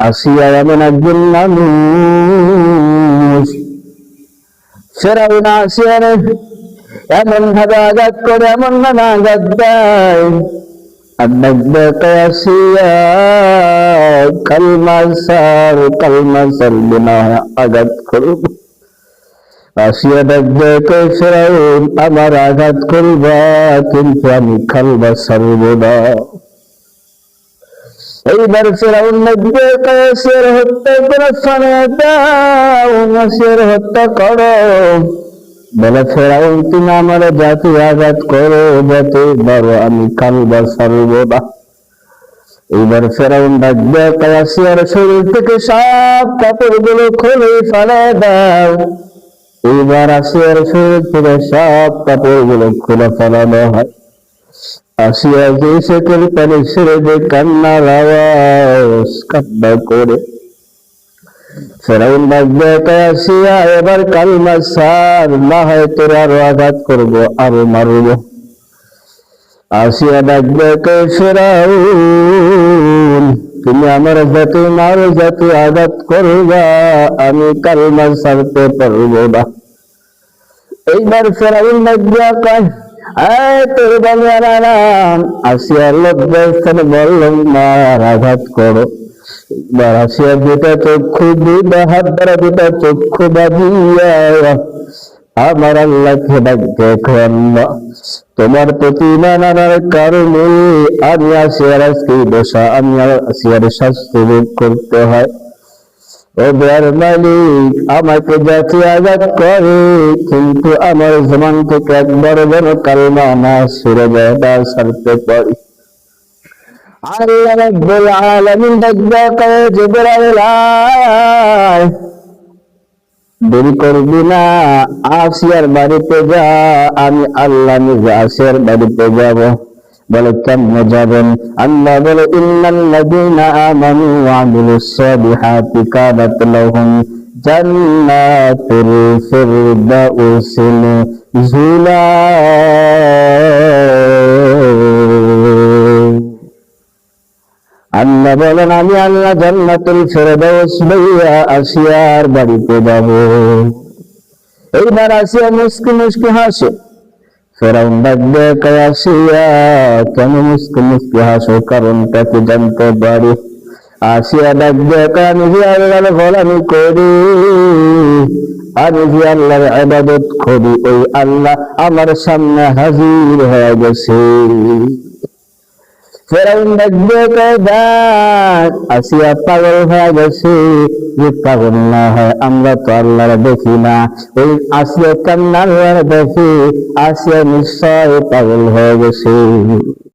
আসিয়া এমন একজন মানুষ। ফেরাউন আসিয়ার এমন ভাবে আঘাত করে, এমন ভাবে আঘাত দেয়। আমার আঘাত করবা, কিন্তু আমি খালবা সারব না এইবার ফেরাউন নব্বে কায়েসের হত্যা করে ফানে হত্যা করো। বলে ফেরাউন, তুমি আমার জাতি আঘাত করো, যাতে বড় আমি কালবা সারব এইবার ফেরাউন ডাকবে কায়াসিয়ার শরীর থেকে সব কাপড়গুলো খুলে ফেলে দাও। এইবার আসিয়ার শরীর থেকে সব কাপড়গুলো খুলে ফেলানো হয়। আসিয়া যে সেকেল পানি ছেড়ে যে কান্নার আওয়াজ কান্না করে। ফেরাউন ডাকবে আসিয়া এবার কালমা সার না হয় তোর আরও আঘাত করব, আরও মারব। আসিয়া ডাকবে কে ফেরাউন, তুমি আমার যাতে মারো, যাতে আঘাত করবা, আমি কালমা সারতে পারব না। এইবার ফেরাউন ডাকবে কয় আমার তোমার প্রতি নানার কারণে আমি আসিয়ার আজকে দশা আমি আসিয়ার শাস্তি করতে হয়। ও দেয়ার মালিক, আমাকে যাতে আঘাত করে, কিন্তু আমার জমান থেকে একবার যেন কালমা না সুরে বেদা সারতে পারি। আল্লাহ রাব্বুল আলামিন ডাকবে কয়ে জিবরাইল। দেরি করবি না, আসিয়ার বাড়িতে যা, আমি আল্লাহ নিজে আসিয়ার বাড়িতে যাব। বলে কেমনে যাবেন? আল্লাহ বলে ইন্নাল্লাযীনা আমানু ওয়া আমিলুস সালিহাতি কানাত লাহুম জান্নাতুল ফিরদাউসি নুজুলা আল্লাহ বলেন, আমি আল্লাহ জান্নাতুল ফেরদাউস লইয়া আসিয়ার বাড়িতে যাব। এইবার আসিয়া মুস্কি মুস্কি হাসে। ফেরাউন আসিয়া কেন মুস্কি মুস্কি হাসো কারণটা কি জানতে পারি। আসিয়া ডাকবে কয় আল্লাহর গোলামি করি আমি যে আল্লাহর ইবাদত করি। ওই আল্লাহ আমার সামনে হাজির হয়ে গেছে। ফেরাউন দেখবে দেখ আসিয়া পাগল হয়ে গেছে। যে পাগল না হয়, আমরা তো আল্লাহর দেখি না। ওই আসিয়া কান্নার দেখি, আসিয়া নিশ্চয় পাগল হয়ে গেছে।